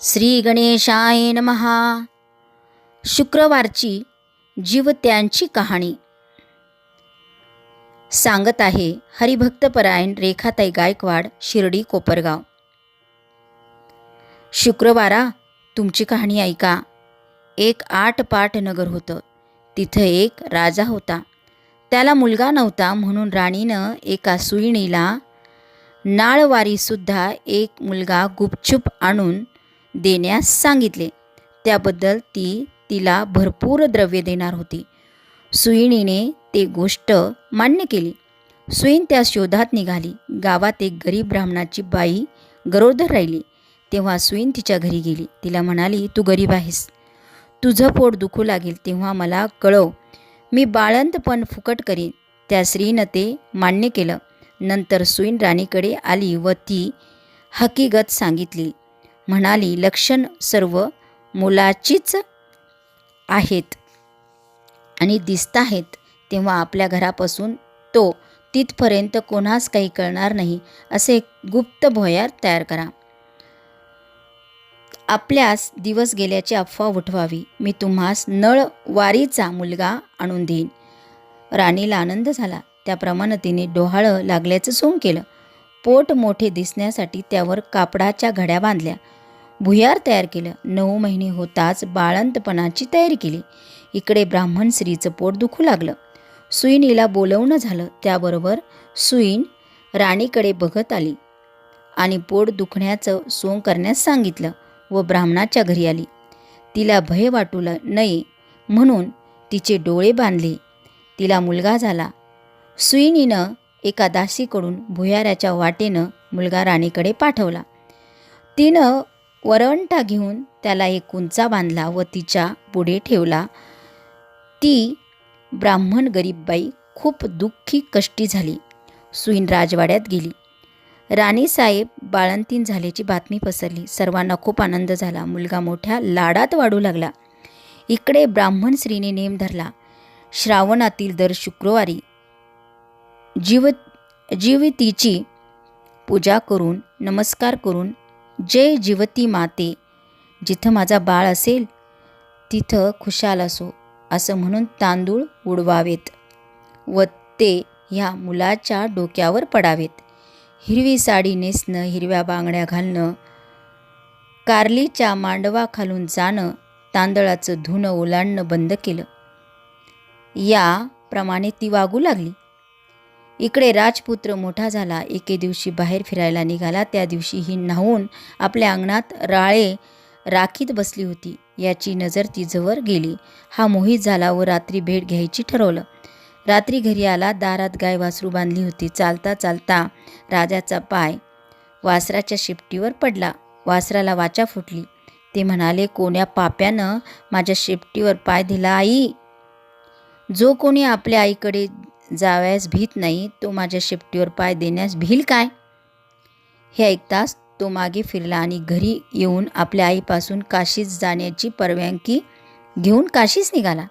श्री गणेशाय नमहा शुक्रवारची जीवत्यांची कहाणी. सांगत आहे हरिभक्तपरायण रेखाताई गायकवाड शिर्डी कोपरगाव. शुक्रवारा तुमची कहाणी ऐका. एक आठ पाट नगर होतं. तिथं एक राजा होता. त्याला मुलगा नव्हता म्हणून राणीनं एका सुईणीला नाळवारीसुद्धा एक मुलगा गुपचूप आणून देण्यास सांगितले. त्याबद्दल ती तिला भरपूर द्रव्य देणार होती. सुईणीने ते गोष्ट मान्य केली. सुईण त्या शोधात निघाली. गावात एक गरीब ब्राह्मणाची बाई गरोदर राहिली. तेव्हा सुईण तिच्या घरी गेली. तिला म्हणाली तू गरीब आहेस. तुझं पोट दुखू लागेल तेव्हा मला कळव. मी बाळंतपण फुकट करीन. त्या स्त्रीनं ते मान्य केलं. नंतर सुईण राणीकडे आली व ती हकीकत सांगितली म्हणाली लक्षण सर्व मुलाचीच आहेत आणि दिसत आहेत. तेव्हा आपल्या घरापासून तो तिथपर्यंत कोणास काही कळणार नाही असे गुप्त भोयार तयार करा. आपल्यास दिवस गेल्याची अफवा उठवावी. मी तुम्हास नळवारीचा मुलगा आणून देईन. राणीला आनंद झाला. त्याप्रमाणे तिने डोहाळं लागल्याचं सोंग केलं. पोट मोठे दिसण्यासाठी त्यावर कापडाच्या घड्या बांधल्या. भुयार तयार केलं. नऊ महिने होताच बाळंतपणाची तयारी केली. इकडे ब्राह्मण स्त्रीचं पोट दुखू लागलं. सुईनीला बोलवणं झालं. त्याबरोबर सुईन राणीकडे बघत आली आणि पोट दुखण्याचं सोंग करण्यास सांगितलं व ब्राह्मणाच्या घरी आली. तिला भय वाटू नये म्हणून तिचे डोळे बांधले. तिला मुलगा झाला. सुईनीनं एका दासीकडून भुयाराच्या वाटेनं मुलगा राणीकडे पाठवला. तिनं वरवंटा घेऊन त्याला एक उंचा बांधला व तिच्या पुढे ठेवला. ती ब्राह्मण गरीबबाई खूप दुःखी कष्टी झाली. सुईन राजवाड्यात गेली. राणीसाहेब बाळंतीन झाल्याची बातमी पसरली. सर्वांना खूप आनंद झाला. मुलगा मोठ्या लाडात वाढू लागला. इकडे ब्राह्मण स्त्रीने नेम धरला. श्रावणातील दर शुक्रवारी जीव जीवितीची पूजा करून नमस्कार करून जय जीवती माते. जिथं माझा बाळ असेल तिथं खुशाल असो असं म्हणून तांदूळ उडवावेत व ते ह्या मुलाच्या डोक्यावर पडावेत. हिरवी साडी नेसणं हिरव्या बांगड्या घालणं कारलीच्या मांडवाखालून जाणं तांदळाचं धुणं ओलांडणं बंद केलं. याप्रमाणे ती वागू लागली. इकडे राजपुत्र मोठा झाला. एके दिवशी बाहेर फिरायला निघाला. त्या दिवशी ही न्हावून आपल्या अंगणात राळे राखीत बसली होती. याची नजर तिजवर गेली. हा मोहित झाला व रात्री भेट घ्यायची ठरवलं. रात्री घरी आला. दारात गाय वासरू बांधली होती. चालता चालता राजाचा पाय वासराच्या शेपटीवर पडला. वासराला वाचा फुटली. ते म्हणाले कोण्या पाप्यानं माझ्या शेपटीवर पाय दिला आई? जो कोणी आपल्या आईकडे जावयास भीत नाही तो माझ्या शेपटीवर पाय देण्यास भील काय? हे ऐकताच तो मागे फिरला आणि घरी येऊन आपल्या आईपासून काशीच जाण्याची परवानगी घेऊन काशीस निघाला.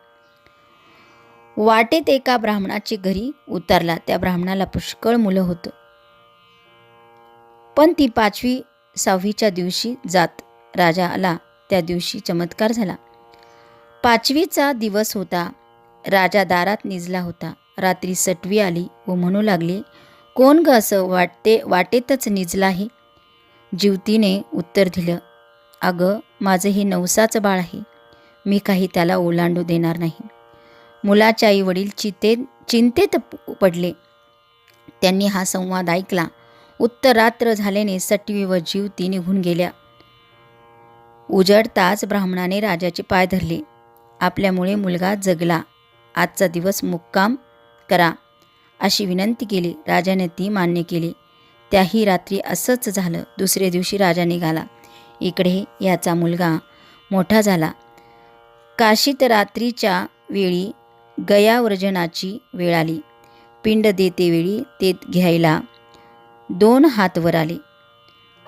वाटेत एका ब्राह्मणाची घरी उतरला. त्या ब्राह्मणाला पुष्कळ मुलं होतं. पण ती पाचवी सहावीच्या दिवशी जात. राजा आला त्या दिवशी चमत्कार झाला. पाचवीचा दिवस होता. राजा दारात निजला होता. रात्री सटवी आली व म्हणू लागली कोण ग असं वाटते वाटेतच निजलं आहे जीवतीने उत्तर दिलं अगं माझं हे नवसाचं बाळ आहे. मी काही त्याला ओलांडू देणार नाही. मुलाचे आईवडील चिते चिंतेत पडले. त्यांनी हा संवाद ऐकला. उत्तर रात्र झाल्याने सटवी व जीवती निघून गेल्या. उजडताच ब्राह्मणाने राजाचे पाय धरले. आपल्यामुळे मुलगा जगला. आजचा दिवस मुक्काम करा. अशी विनंती केली. राजाने ती मान्य केली. त्याही रात्री असंच झालं. दुसऱ्या दिवशी राजा निघाला. इकडे याचा मुलगा मोठा झाला. काशीत रात्रीच्या वेळी गयावर्जनाची वेळ आली. पिंड देतेवेळी ते घ्यायला दोन हात वर आले.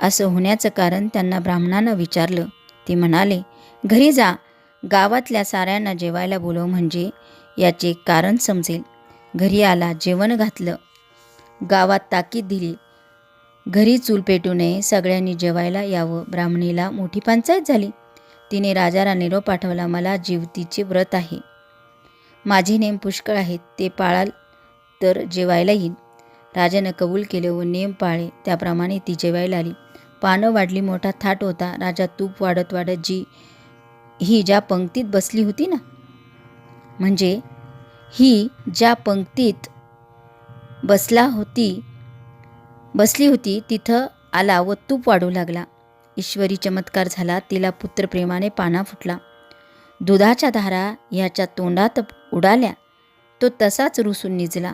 असं होण्याचं कारण त्यांना ब्राह्मणानं विचारलं. ते म्हणाले घरी जा. गावातल्या साऱ्यांना जेवायला बोलव म्हणजे याचे कारण समजेल. घरी आला जेवण घातलं. गावात ताकीद दिली. घरी चूल पेटू नये सगळ्यांनी जेवायला यावं. ब्राह्मणीला मोठी पंचायत झाली. तिने राजाला निरोप पाठवला मला जीवतीचे व्रत आहे. माझे नेम पुष्कळ आहेत ते पाळाल तर जेवायला येईन राजानं कबूल केले व नेम पाळे त्याप्रमाणे ती जेवायला आली. पानं वाढली मोठा थाट होता. राजा तूप वाढत वाढत जी ही ज्या पंक्तीत बसली होती ना म्हणजे ही ज्या पंक्तीत बसला होती बसली होती तिथं आला व तूप वाढू लागला. ईश्वरी चमत्कार झाला तिला पुत्रप्रेमाने पाना फुटला. दुधाच्या धारा ह्याच्या तोंडात उडाल्या. तो तसाच रुसून निजला.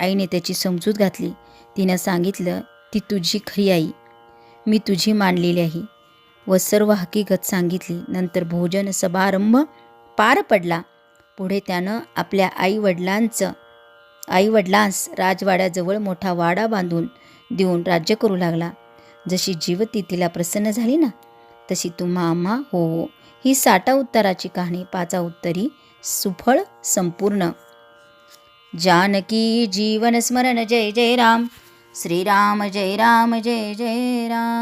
आईने त्याची समजूत घातली. तिनं सांगितलं ती तुझी खरी आई. मी तुझी मानलेली आहे. व सर्व हकीकत सांगितली. नंतर भोजन समारंभ पार पडला. पुढे त्यानं आपल्या आईवडिलांचं आईवडिलांस राजवाड्याजवळ मोठा वाडा बांधून देऊन राज्य करू लागला. जशी जीवती तिला प्रसन्न झाली ना तशी तुम्हा आम्हा हो हो. ही साठा उत्तराची कहाणी पाचा उत्तरी सुफळ संपूर्ण. जानकी जीवन स्मरण जय जय राम. श्रीराम जय राम जय जय राम.